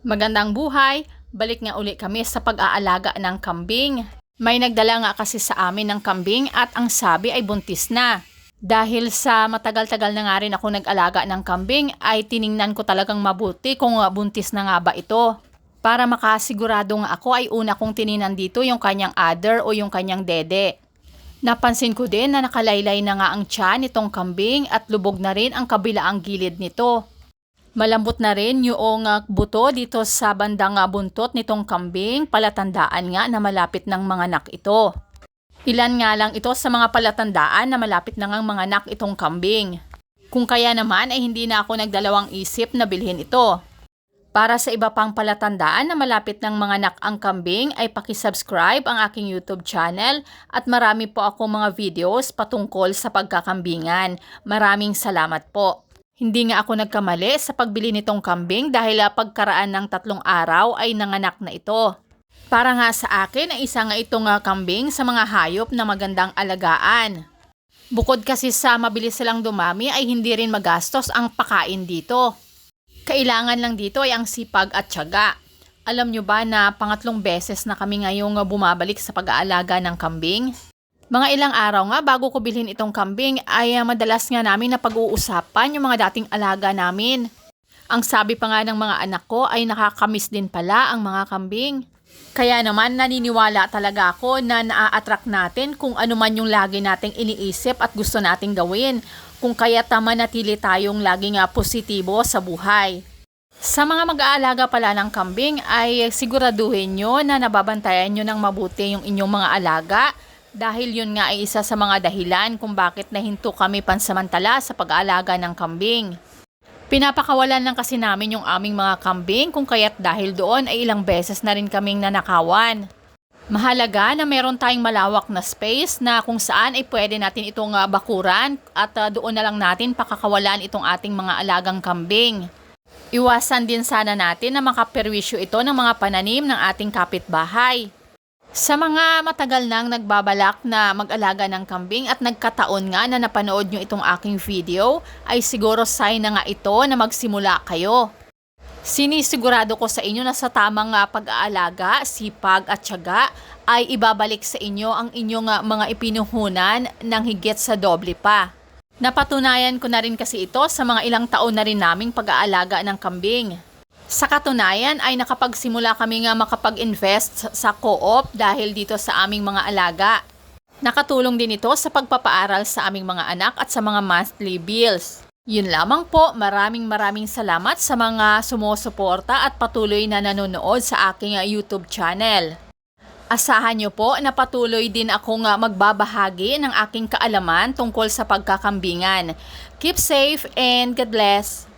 Magandang buhay! Balik nga uli kami sa pag-aalaga ng kambing. May nagdala nga kasi sa amin ng kambing at ang sabi ay buntis na. Dahil sa matagal-tagal na nga rin ako nag-alaga ng kambing ay tiningnan ko talagang mabuti kung buntis na nga ba ito. Para makasigurado nga ako ay una kong tininan dito yung kanyang adder o yung kanyang dede. Napansin ko din na nakalaylay na nga ang tiyan nitong kambing at lubog na rin ang kabilaang gilid nito. Malambot na rin yung uh, buto dito sa bandang uh, buntot nitong kambing, palatandaan nga na malapit ng mga nak ito. Ilan nga lang ito sa mga palatandaan na malapit na ngang mga nak itong kambing. Kung kaya naman ay hindi na ako nagdalawang isip na bilhin ito. Para sa iba pang palatandaan na malapit ng mga nak ang kambing ay pakisubscribe ang aking YouTube channel at marami po ako mga videos patungkol sa pagkakambingan. Maraming salamat po. Hindi nga ako nagkamali sa pagbili nitong kambing dahil ah, pagkaraan ng tatlong araw ay nanganak na ito. Para nga sa akin ay isa nga itong ah, kambing sa mga hayop na magandang alagaan. Bukod kasi sa mabilis silang dumami ay hindi rin magastos ang pakain dito. Kailangan lang dito ay ang sipag at tiyaga. Alam nyo ba na pangatlong beses na kami ngayong ah, bumabalik sa pag-aalaga ng kambing? Mga ilang araw nga bago ko bilhin itong kambing ay ah, madalas nga namin na pag-uusapan yung mga dating alaga namin. Ang sabi pa nga ng mga anak ko ay nakakamiss din pala ang mga kambing. Kaya naman naniniwala talaga ako na naa-attract natin kung ano man yung lagi nating iniisip at gusto nating gawin. Kung kaya tama natili tayong laging nga positibo sa buhay. Sa mga mag-aalaga pala ng kambing ay siguraduhin nyo na nababantayan nyo ng mabuti yung inyong mga alaga dahil yun nga ay isa sa mga dahilan kung bakit nahinto kami pansamantala sa pag-aalaga ng kambing. Pinapakawalan lang kasi namin yung aming mga kambing kung kaya't dahil doon ay ilang beses na rin kaming nanakawan. Mahalaga na meron tayong malawak na space na kung saan ay pwede natin itong ah, bakuran at ah, doon na lang natin pakakawalan itong ating mga alagang kambing. Iwasan din sana natin na makaperwisyo ito ng mga pananim ng ating kapitbahay. Sa mga matagal nang nagbabalak na mag-alaga ng kambing at nagkataon nga na napanood nyo itong aking video, ay siguro sign na nga ito na magsimula kayo. Sinisigurado ko sa inyo na sa tamang nga pag-aalaga, sipag at tiyaga ay ibabalik sa inyo ang inyong nga mga ipinuhunan ng higit sa doble pa. Napatunayan ko na rin kasi ito sa mga ilang taon na rin naming pag-aalaga ng kambing. Sa katunayan ay nakapagsimula kami nga makapag-invest sa co-op dahil dito sa aming mga alaga. Nakatulong din ito sa pagpapaaral sa aming mga anak at sa mga monthly bills. Yun lamang po, maraming maraming salamat sa mga sumusuporta at patuloy na nanonood sa aking uh, YouTube channel. Asahan niyo po na patuloy din ako nga magbabahagi ng aking kaalaman tungkol sa pagkakambingan. Keep safe and God bless!